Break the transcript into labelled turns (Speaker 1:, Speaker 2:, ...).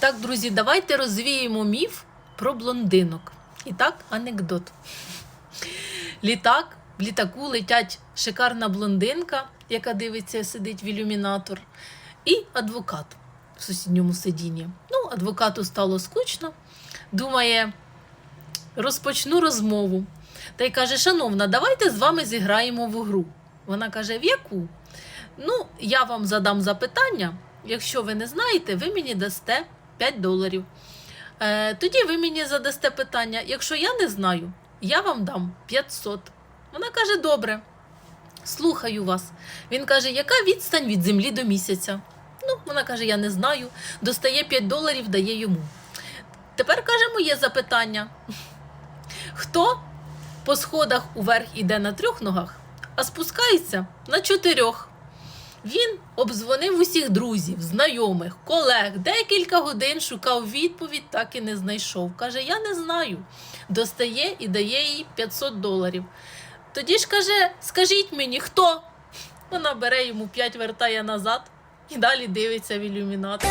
Speaker 1: Так, друзі, давайте розвіємо міф про блондинок. І так, анекдот. Літак, в літаку летять шикарна блондинка, яка дивиться, сидить в ілюмінатор, і адвокат в сусідньому сидінні. Ну, адвокату стало скучно. Думає, розпочну розмову. Та й каже: Шановна, давайте з вами зіграємо в гру. Вона каже: в яку? Ну, я вам задам запитання. Якщо ви не знаєте, ви мені дасте 5 доларів. Е, тоді ви мені задасте питання. Якщо я не знаю, я вам дам 500. Вона каже: добре, слухаю вас. Він каже, яка відстань від землі до місяця? Ну, вона каже, я не знаю. Достає 5 доларів, дає йому. Тепер каже моє запитання: хто по сходах уверх іде на трьох ногах, а спускається на чотирьох? Він обдзвонив усіх друзів, знайомих, колег, декілька годин шукав відповідь, так і не знайшов. Каже, я не знаю. Достає і дає їй 500 доларів. Тоді ж каже, скажіть мені, хто? Вона бере йому 5, вертає назад і далі дивиться в ілюмінатор.